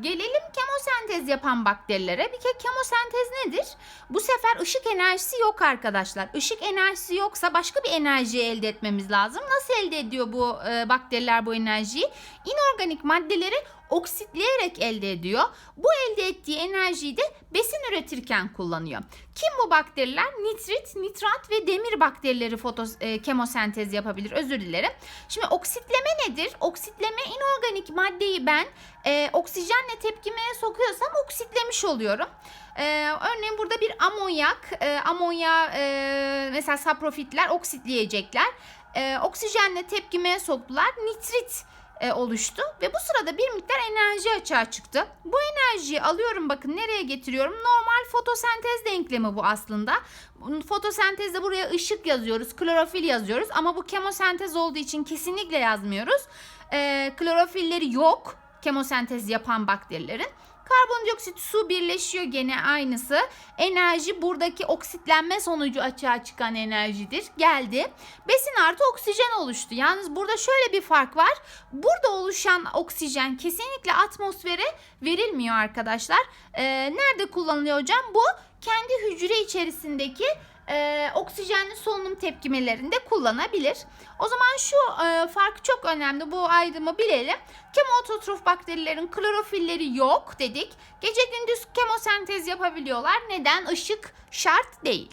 Gelelim kemosentez yapan bakterilere. Bir kere kemosentez nedir? Bu sefer ışık enerjisi yok arkadaşlar. Işık enerjisi yoksa başka bir enerji elde etmemiz lazım. Nasıl elde ediyor bu e, bakteriler bu enerjiyi? İnorganik maddeleri oksitleyerek elde ediyor. Bu elde ettiği enerjiyi de besin üretirken kullanıyor. Kim bu bakteriler? Nitrit, nitrat ve demir bakterileri fotos, e, kemosentez yapabilir. Özür dilerim. Şimdi oksitleme nedir? Oksitleme inorganik maddeyi ben e, oksijenle tepkimeye sokuyorsam oksitlemiş oluyorum. E, örneğin burada bir amonyak, e, amonya e, mesela saprofitler oksitleyecekler. E, oksijenle tepkimeye soktular. Nitrit e, oluştu ve bu sırada bir miktar enerji açığa çıktı. Bu enerjiyi alıyorum bakın nereye getiriyorum? Normal fotosentez denklemi bu aslında. Fotosentezde buraya ışık yazıyoruz, klorofil yazıyoruz ama bu kemosentez olduğu için kesinlikle yazmıyoruz. E, klorofilleri yok kemosentez yapan bakterilerin. Karbondioksit su birleşiyor gene aynısı. Enerji buradaki oksitlenme sonucu açığa çıkan enerjidir. Geldi. Besin artı oksijen oluştu. Yalnız burada şöyle bir fark var. Burada oluşan oksijen kesinlikle atmosfere verilmiyor arkadaşlar. Ee, nerede kullanılıyor hocam? Bu kendi hücre içerisindeki e, oksijenli solunum tepkimelerinde kullanabilir. O zaman şu e, fark çok önemli. Bu ayrımı bilelim. Kemototrof bakterilerin klorofilleri yok dedik. Gece gündüz kemosentez yapabiliyorlar. Neden? Işık şart değil.